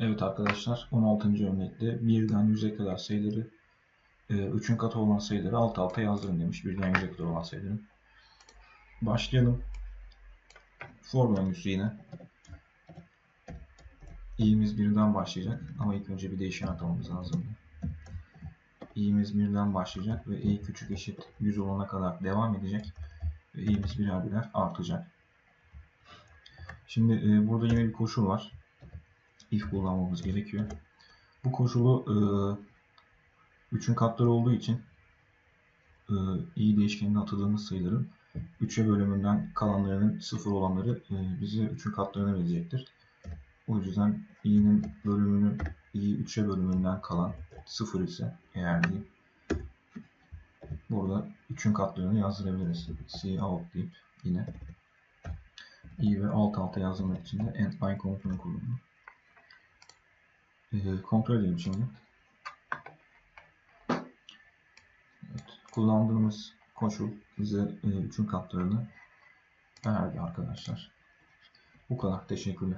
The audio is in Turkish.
Evet arkadaşlar 16. örnekte 1'den 100'e kadar sayıları 3'ün katı olan sayıları alt alta yazdırın demiş. 1'den 100'e kadar olan sayıları. Başlayalım. For döngüsü yine. i'miz 1'den başlayacak ama ilk önce bir değişken atamamız lazım. i'miz 1'den başlayacak ve i küçük eşit 100 olana kadar devam edecek. Ve i'miz birer birer artacak. Şimdi e, burada yine bir koşul var. If kullanmamız gerekiyor. Bu koşulu e, 3'ün katları olduğu için e, i değişkenine atadığımız sayıların 3'e bölümünden kalanlarının 0 olanları e, bize 3'ün katlarını verecektir. O yüzden i'nin bölümünün i 3'e bölümünden kalan 0 ise eğer değil burada 3'ün katlarını yazdırabiliriz. C out deyip yine i ve alt alta yazdırmak için de end line komutunu kullanıyorum. Ee, kontrol edelim şimdi. Evet, kullandığımız koşul bize 3'ün katlarını verdi arkadaşlar. Bu kadar. Teşekkürler.